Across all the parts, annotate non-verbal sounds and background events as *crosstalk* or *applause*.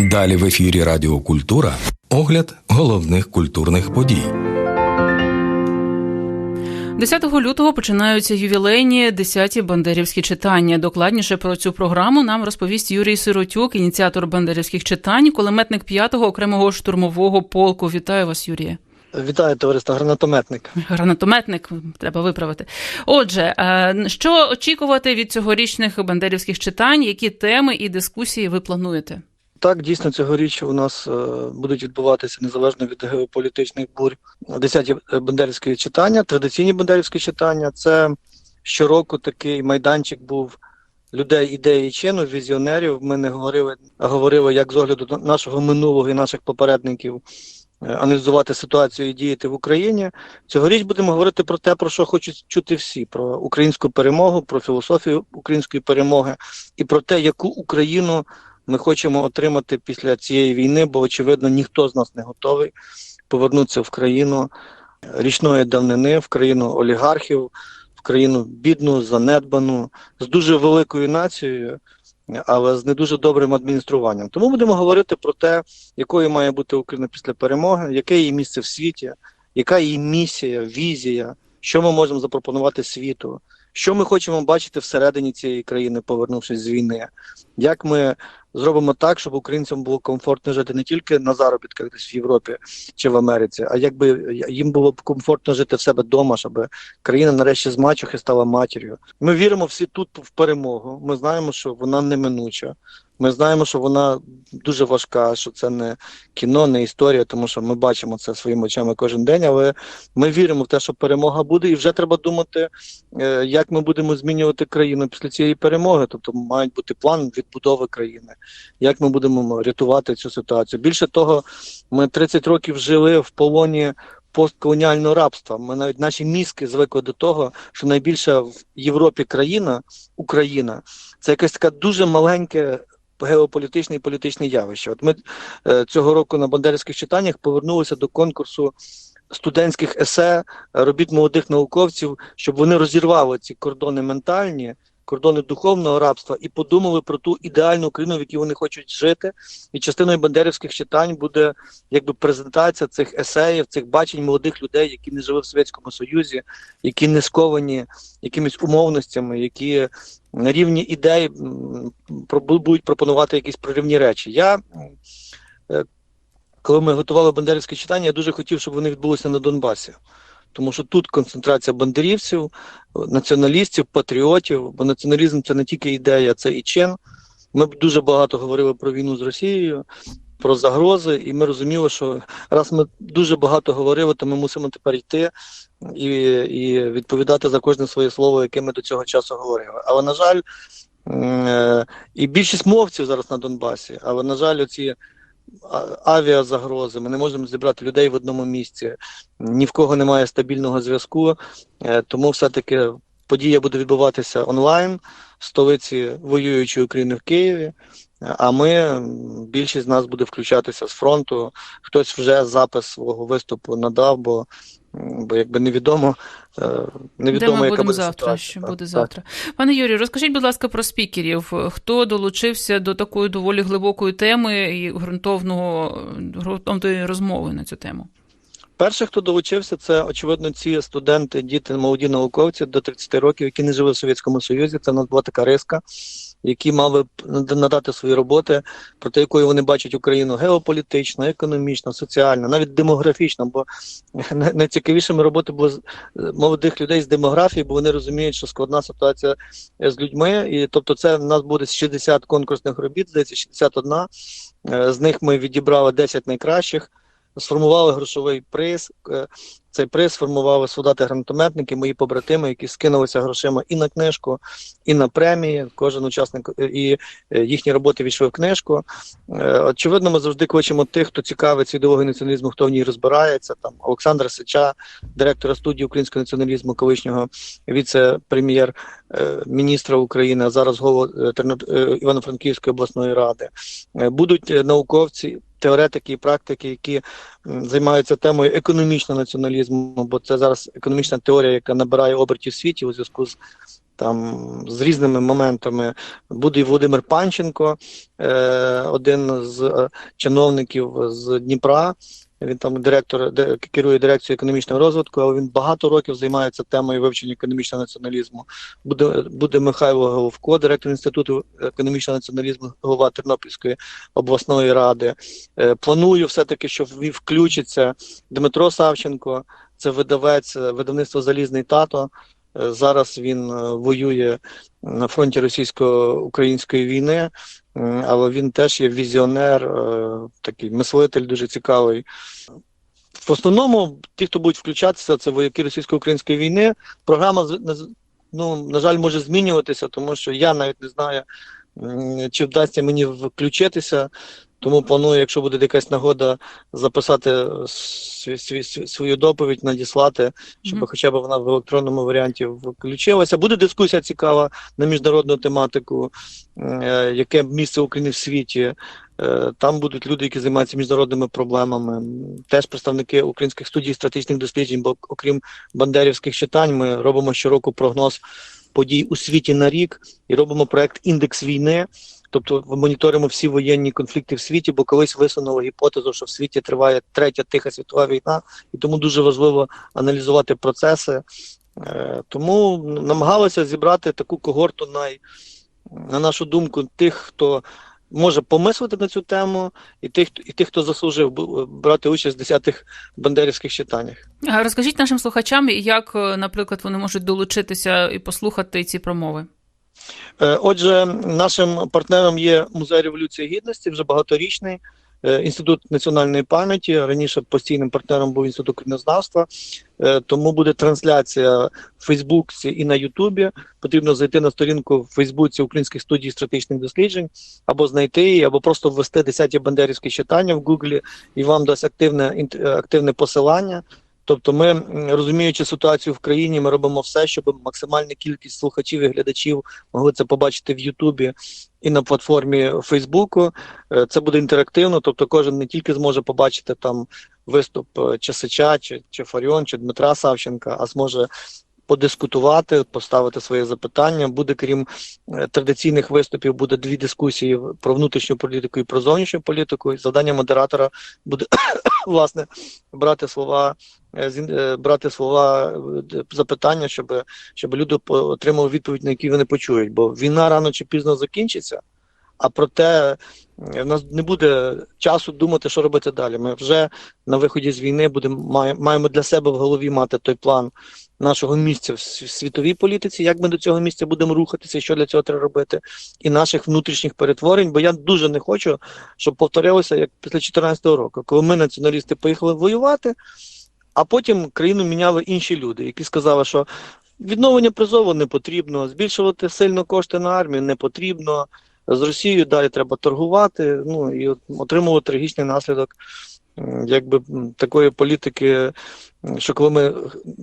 Далі в ефірі Радіо Культура огляд головних культурних подій. 10 лютого починаються ювілейні 10-ті бандерівські читання. Докладніше про цю програму нам розповість Юрій Сиротюк, ініціатор бандерівських читань, кулеметник 5-го окремого штурмового полку. Вітаю вас, Юрія. Вітаю, товариство, гранатометник. Гранатометник треба виправити. Отже, е, що очікувати від цьогорічних бандерівських читань? Які теми і дискусії ви плануєте? Так, дійсно, цьогоріч у нас е, будуть відбуватися незалежно від геополітичних бурь десяті бандерівські читання, традиційні бандерівські читання. Це щороку такий майданчик був людей ідеї чину, візіонерів. Ми не говорили, а говорили як з огляду нашого минулого і наших попередників. Е, аналізувати ситуацію і діяти в Україні цьогоріч будемо говорити про те, про що хочуть чути всі: про українську перемогу, про філософію української перемоги і про те, яку Україну ми хочемо отримати після цієї війни, бо очевидно ніхто з нас не готовий повернутися в країну річної давнини, в країну олігархів, в країну бідну, занедбану, з дуже великою нацією. Але з не дуже добрим адмініструванням. Тому будемо говорити про те, якою має бути Україна після перемоги, яке її місце в світі, яка її місія, візія, що ми можемо запропонувати світу, що ми хочемо бачити всередині цієї країни, повернувшись з війни, як ми зробимо так, щоб українцям було комфортно жити не тільки на заробітках десь в Європі чи в Америці, а якби їм було б комфортно жити в себе вдома, щоб країна нарешті з мачухи стала матір'ю. Ми віримо всі тут в перемогу. Ми знаємо, що вона неминуча. Ми знаємо, що вона дуже важка, що це не кіно, не історія, тому що ми бачимо це своїми очами кожен день. Але ми віримо в те, що перемога буде, і вже треба думати, е, як ми будемо змінювати країну після цієї перемоги. Тобто мають бути план відбудови країни, як ми будемо рятувати цю ситуацію. Більше того, ми 30 років жили в полоні. Постколоніального рабства. Ми навіть наші мізки звикли до того, що найбільша в Європі країна Україна це якесь таке дуже маленьке геополітичне і політичне явище. От ми е, цього року на бандерівських читаннях повернулися до конкурсу студентських есе робіт молодих науковців, щоб вони розірвали ці кордони ментальні кордони духовного рабства і подумали про ту ідеальну країну, в якій вони хочуть жити. І частиною бандерівських читань буде якби презентація цих есеїв, цих бачень молодих людей, які не жили в Совєтському Союзі, які не сковані якимись умовностями, які на рівні ідей будуть пропонувати якісь проривні речі. Я е, коли ми готували бандерівські читання, я дуже хотів, щоб вони відбулися на Донбасі тому що тут концентрація бандерівців, націоналістів, патріотів, бо націоналізм це не тільки ідея, це і чин. Ми б дуже багато говорили про війну з Росією, про загрози, і ми розуміли, що раз ми дуже багато говорили, то ми мусимо тепер йти і і відповідати за кожне своє слово, яке ми до цього часу говорили. Але на жаль, е, і більшість мовців зараз на Донбасі, але на жаль, оці авіазагрози, ми не можемо зібрати людей в одному місці, ні в кого немає стабільного зв'язку, е, тому все-таки подія буде відбуватися онлайн в столиці воюючої України в Києві. А ми більшість з нас буде включатися з фронту. Хтось вже запис свого виступу надав, бо бо якби невідомо, е, невідомо, Де ми яка будемо буде завтра. ситуація. Що буде так. завтра? Пане Юрію, розкажіть, будь ласка, про спікерів. Хто долучився до такої доволі глибокої теми і ґрунтовного ґрунтовної розмови на цю тему? Перше, хто долучився, це очевидно ці студенти, діти, молоді науковці до 30 років, які не жили в Совєтському Союзі. Це у нас була така риска, які мали надати свої роботи, про те, якою вони бачать Україну геополітично, економічно, соціально, навіть демографічно. Бо *laughs* найцікавішими роботи були молодих людей з демографії, бо вони розуміють, що складна ситуація з людьми. І тобто, це в нас буде 60 конкурсних робіт, здається, 61. Е, з них ми відібрали 10 найкращих сформували грошовий приз. Е, цей приз сформували солдати-гранатометники, мої побратими, які скинулися грошима і на книжку, і на премії. Кожен учасник е, і е, їхні роботи війшли в книжку. Очевидно, ми завжди кличемо тих, хто цікавиться ідеологією націоналізму, хто в ній розбирається. Там Олександр Сича, директора студії українського націоналізму, колишнього віце-прем'єр міністра України, а зараз голова Івано-Франківської обласної ради. Будуть науковці теоретики і практики, які займаються темою економічного націоналізму, бо це зараз економічна теорія, яка набирає обертів в світі у зв'язку з там з різними моментами. Буде і Володимир Панченко, е, один з е, чиновників з Дніпра. Він там директор де, керує дирекцією економічного розвитку, але він багато років займається темою вивчення економічного націоналізму. Буде, буде Михайло Головко, директор інституту економічного націоналізму, голова Тернопільської обласної ради. Е, планую все-таки, що включиться Дмитро Савченко, це видавець е, видавництво Залізний тато. Е, Зараз він е, воює на фронті російсько-української війни, але він теж є візіонер, е, такий мислитель дуже цікавий. В основному, ті, хто будуть включатися, це вояки російсько-української війни. Програма ну, на жаль, може змінюватися, тому що я навіть не знаю, чи вдасться мені включитися. Тому планую, якщо буде якась нагода, записати сві- свою доповідь, надіслати, щоб Мгм. хоча б вона в електронному варіанті включилася. Буде дискусія цікава на міжнародну тематику, е, яке місце України в світі. Е, Там будуть люди, які займаються міжнародними проблемами. Теж представники українських студій стратегічних досліджень, бо окрім бандерівських читань, ми робимо щороку прогноз подій у світі на рік і робимо проект Індекс війни. Тобто моніторимо всі воєнні конфлікти в світі, бо колись висунули гіпотезу, що в світі триває третя тиха світова війна, і тому дуже важливо аналізувати процеси. Е, Тому намагалися зібрати таку когорту най, на нашу думку, тих, хто може помислити на цю тему, і тих, і тих, хто заслужив брати участь в десятих бандерівських читаннях. Розкажіть нашим слухачам, як, е, наприклад, вони можуть долучитися і послухати ці промови. Е, Отже, нашим партнером є Музей Революції Гідності, вже багаторічний. е, Інститут національної пам'яті раніше постійним партнером був інститут країнознавства, Е, тому буде трансляція в Фейсбуці і на Ютубі. Потрібно зайти на сторінку в Фейсбуці Українських студій стратегічних досліджень, або знайти її, або просто ввести 10 бандерівські читання в Гуглі, і вам дасть активне активне посилання. Тобто, ми, розуміючи ситуацію в країні, ми робимо все, щоб максимальна кількість слухачів і глядачів могли це побачити в Ютубі і на платформі Фейсбуку. Е, Це буде інтерактивно, тобто кожен не тільки зможе побачити там виступ е, чи чи, чи Фаріон, чи Дмитра Савченка, а зможе подискутувати, поставити своє запитання. Буде крім е, традиційних виступів, буде дві дискусії про внутрішню політику і про зовнішню політику. Завдання модератора буде *coughs* власне брати слова, брати слова е, запитання, щоб, щоб люди отримали відповідь, на які вони почують. Бо війна рано чи пізно закінчиться. А проте е, в нас не буде часу думати, що робити далі. Ми вже на виході з війни будемо має- маємо для себе в голові мати той план нашого місця в світовій політиці, як ми до цього місця будемо рухатися, що для цього треба робити, і наших внутрішніх перетворень. Бо я дуже не хочу, щоб повторилося як після 2014 року, коли ми, націоналісти, поїхали воювати, а потім країну міняли інші люди, які сказали, що відновлення призову не потрібно, збільшувати сильно кошти на армію не потрібно. З Росією далі треба торгувати, ну і от отримувати трагічний наслідок якби такої політики, що коли ми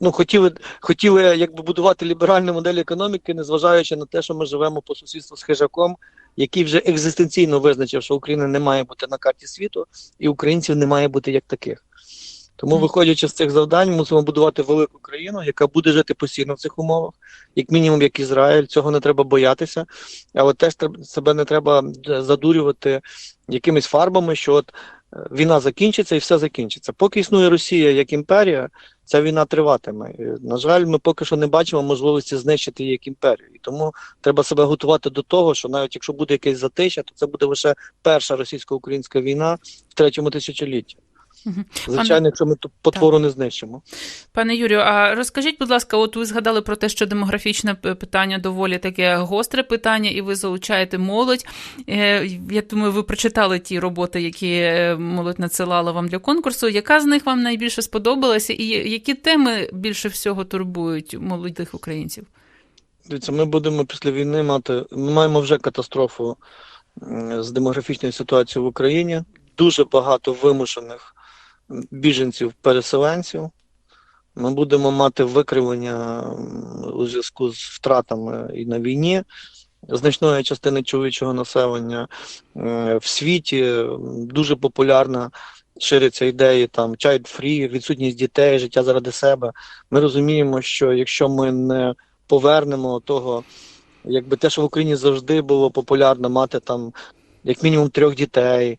ну, хотіли, хотіли якби будувати ліберальну модель економіки, незважаючи на те, що ми живемо по сусідству з хижаком, який вже екзистенційно визначив, що Україна не має бути на карті світу, і українців не має бути як таких. Тому, виходячи з цих завдань, мусимо будувати велику країну, яка буде жити постійно в цих умовах, як мінімум, як Ізраїль. Цього не треба боятися, але теж себе не треба е, задурювати якимись фарбами, що от е, війна закінчиться і все закінчиться. Поки існує Росія як імперія, ця війна триватиме. І, на жаль, ми поки що не бачимо можливості знищити її як імперію. І тому треба себе готувати до того, що навіть якщо буде якесь затища, то це буде лише перша російсько-українська війна в третьому тисячолітті. Звичайно, якщо ми ту потвору не знищимо. Пане Юрію, а розкажіть, будь ласка, от ви згадали про те, що демографічне питання доволі таке гостре питання, і ви залучаєте молодь. Е, Я думаю, ви прочитали ті роботи, які е, молодь надсилала вам для конкурсу. Яка з них вам найбільше сподобалася, і які теми більше всього турбують молодих українців? Дивіться, ми будемо після війни мати. Ми маємо вже катастрофу з демографічною ситуацією в Україні. Дуже багато вимушених біженців-переселенців. Ми будемо мати викривлення у зв'язку з втратами і на війні значної частини чоловічого населення в світі. Дуже популярна ширяться ідеї там child free, відсутність дітей, життя заради себе. Ми розуміємо, що якщо ми не повернемо того, якби те, що в Україні завжди було популярно мати там як мінімум трьох дітей,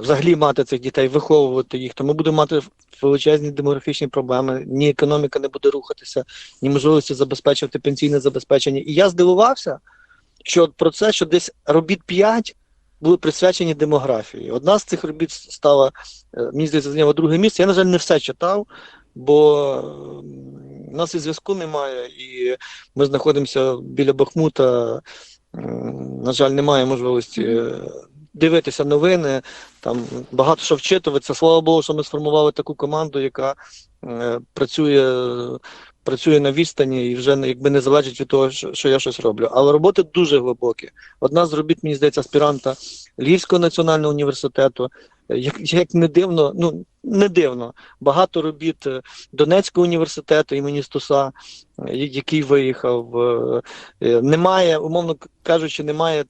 взагалі мати цих дітей, виховувати їх, то ми будемо мати величезні демографічні проблеми. Ні економіка не буде рухатися, ні можливості забезпечувати пенсійне забезпечення. І я здивувався, що про це, що десь робіт 5 були присвячені демографії. Одна з цих робіт стала, е, мені здається, зайняла друге місце. Я, на жаль, не все читав, бо у нас і зв'язку немає, і ми знаходимося біля Бахмута. На жаль, немає можливості е, дивитися новини, там багато що вчитуватися. Слава Богу, що ми сформували таку команду, яка е, працює, працює на відстані і вже якби не залежить від того, що, що я щось роблю. Але роботи дуже глибокі. Одна з робіт, мені здається, аспіранта Львівського національного університету. Як, як не дивно, ну не дивно, багато робіт е, Донецького університету імені Стуса, е, який виїхав. е, Немає, умовно кажучи, немає.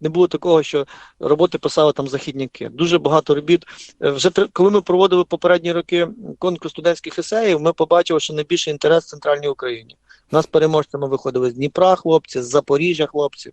Не було такого, що роботи писали там західняки. Дуже багато робіт. Е, Вже коли ми проводили попередні роки конкурс студентських есеїв, ми побачили, що найбільший інтерес в центральній Україні. У нас переможцями виходили з Дніпра хлопці, з Запоріжжя хлопці.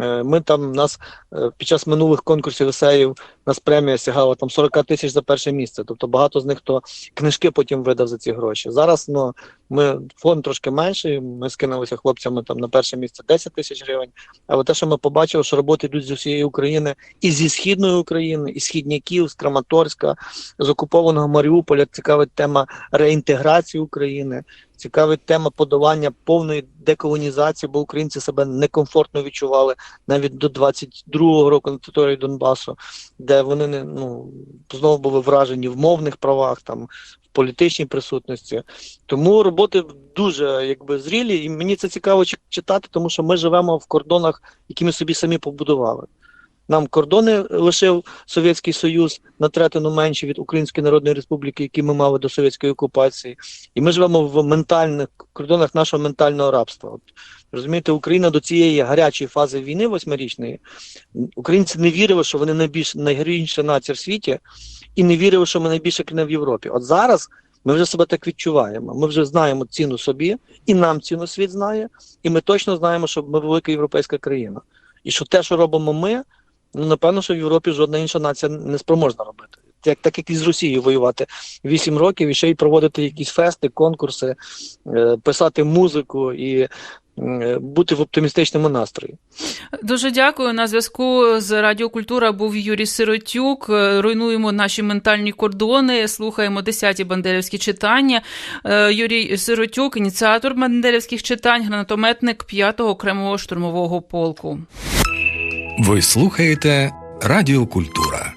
Е, Ми там нас е, під час минулих конкурсів есеїв нас премія сягала там 40 тисяч за перше місце. Тобто багато з них хто книжки потім видав за ці гроші. Зараз ну ми фонд трошки менший. Ми скинулися хлопцями там на перше місце 10 тисяч гривень. Але те, що ми побачили, що роботи йдуть з усієї України, і зі східної України, і східняків, з Краматорська, з окупованого Маріуполя, цікавить тема реінтеграції України. Цікавить тема подолання повної деколонізації, бо українці себе некомфортно відчували навіть до 22-го року на території Донбасу, де вони не ну знову були вражені в мовних правах, там в політичній присутності. Тому роботи дуже якби зрілі, і мені це цікаво чи- читати, тому що ми живемо в кордонах, які ми собі самі побудували. Нам кордони лишив Совєтський Союз на третину менші від Української Народної Республіки, які ми мали до совєтської окупації. І ми живемо в ментальних кордонах нашого ментального рабства. От розумієте, Україна до цієї гарячої фази війни восьмирічної українці не вірили, що вони найбільш найгарніша нація в світі, і не вірили, що ми найбільша країна в Європі. От зараз ми вже себе так відчуваємо. Ми вже знаємо ціну собі, і нам ціну світ знає, і ми точно знаємо, що ми велика європейська країна. І що те, що робимо ми, ну напевно, що в Європі жодна інша нація не спроможна робити. Як так як і з Росією воювати 8 років і ще й проводити якісь фести, конкурси, е, писати музику і е, бути в оптимістичному настрої. Дуже дякую. На зв'язку з Радіокультура був Юрій Сиротюк. Е, Руйнуємо наші ментальні кордони. Слухаємо 10-ті бандерівські читання. Юрій Сиротюк, ініціатор бандерівських читань, гранатометник 5-го окремого штурмового полку. Ви слухаєте Радіокультура.